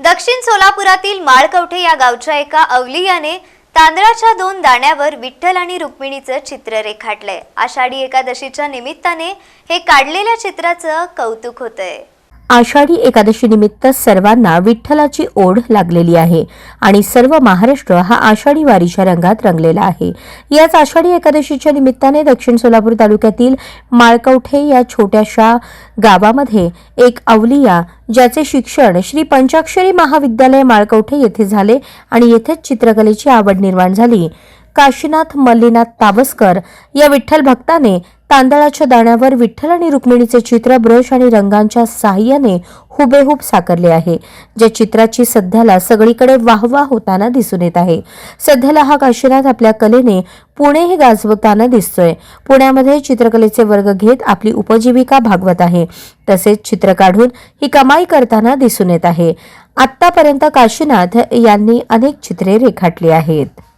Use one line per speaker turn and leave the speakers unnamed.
दक्षिण सोलापुरातील माळकवठे या गावच्या एका अवलियाने तांदळाच्या दोन दाण्यावर विठ्ठल आणि रुक्मिणीचं चित्र रेखाटलंय. आषाढी एकादशीच्या निमित्ताने हे काढलेल्या चित्राचं कौतुक होतंय.
आषाढी एकादशी निमित्त सर्वांना विठ्ठलाची ओढ लागलेली आहे आणि सर्व महाराष्ट्र हा आषाढी वारीच्या रंगात रंगलेला आहे. याच आषाढी एकादशीच्या निमित्ताने दक्षिण सोलापूर तालुक्यातील माळकवठे या छोट्याशा गावामध्ये एक अवलिया ज्याचे शिक्षण श्री पंचाक्षरी महाविद्यालय माळकवठे येथे झाले आणि येथेच चित्रकलेची आवड निर्माण झाली. काशीनाथ मल्लीनाथ तावसकर या विठ्ठल भक्ताने तांदळाच्या दाण्यावर विठ्ठल आणि रुक्मिणीचे चित्र ब्रश आणि रंगांच्या साह्याने हुबेहूब साकारले आहे. ज्या चित्राची सध्याला सगळीकडे वाहवा होताना दिसून येत आहे. सध्याला हा काशीनाथ आपल्या कलेने पुणेही गाजवताना दिसतोय. पुण्यामध्ये चित्रकलेचे वर्ग घेत आपली उपजीविका भागवत आहे. तसेच चित्र काढून ही कमाई करताना दिसून येत आहे. आतापर्यंत काशीनाथ यांनी अनेक चित्रे रेखाटली आहेत.